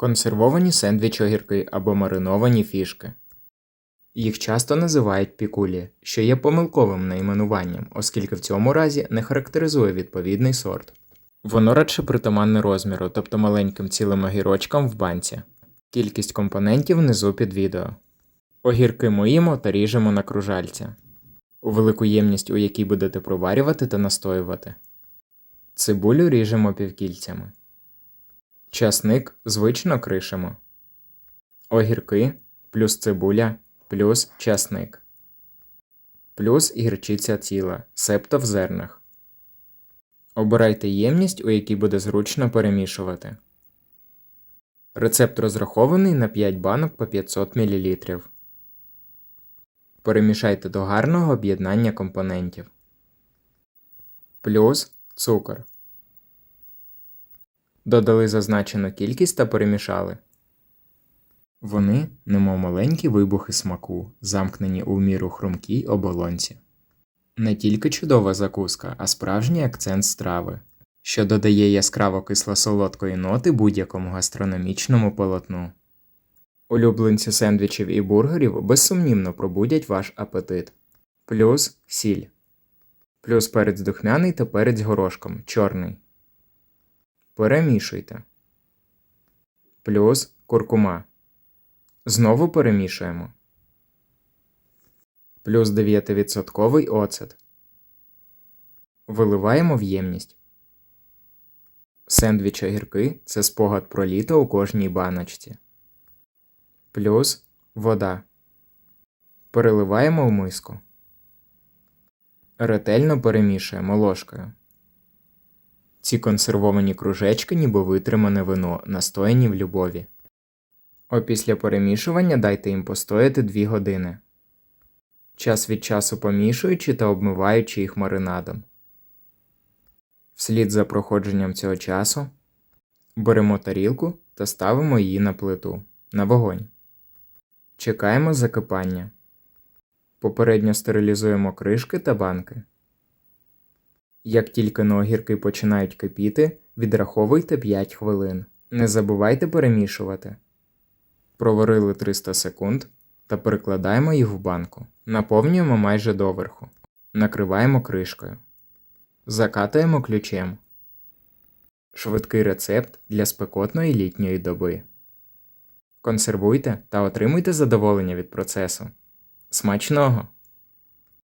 Консервовані сендвіч огірки або мариновані фішки. Їх часто називають пікулі, що є помилковим найменуванням, оскільки в цьому разі не характеризує відповідний сорт. Воно радше притаманне розміру, тобто маленьким цілим огірочкам в банці. Кількість компонентів внизу під відео. Огірки моїмо та ріжемо на кружальці. У велику ємність, у якій будете проварювати та настоювати. Цибулю ріжемо півкільцями. Часник звично кришимо. Огірки плюс цибуля плюс часник. Плюс гірчиця ціла, септо в зернах. Обирайте ємність, у якій буде зручно перемішувати. Рецепт розрахований на 5 банок по 500 мл. Перемішайте до гарного об'єднання компонентів. Плюс цукор. Додали зазначену кількість та перемішали. Вони, немов маленькі вибухи смаку, замкнені у міру хрумкій оболонці. Не тільки чудова закуска, а справжній акцент страви, що додає яскраво кисло-солодкої ноти будь-якому гастрономічному полотну. Улюбленці сендвічів і бургерів безсумнівно пробудять ваш апетит. Плюс сіль. Плюс перець духмяний та перець горошком чорний. Перемішуйте. Плюс куркума. Знову перемішуємо. Плюс 9% оцет. Виливаємо в ємність. Сендвіч огірки це спогад про літо у кожній баночці. Плюс вода. Переливаємо в миску. Ретельно перемішуємо ложкою. Ці консервовані кружечки ніби витримане вино, настояні в любові. Опісля перемішування дайте їм постояти 2 години. Час від часу помішуючи та обмиваючи їх маринадом. Вслід за проходженням цього часу беремо тарілку та ставимо її на плиту на вогонь. Чекаємо закипання. Попередньо стерилізуємо кришки та банки. Як тільки на огірки починають кипіти, відраховуйте 5 хвилин. Не забувайте перемішувати. Проварили 300 секунд та перекладаємо їх в банку. Наповнюємо майже доверху. Накриваємо кришкою. Закатуємо ключем. Швидкий рецепт для спекотної літньої доби. Консервуйте та отримуйте задоволення від процесу. Смачного!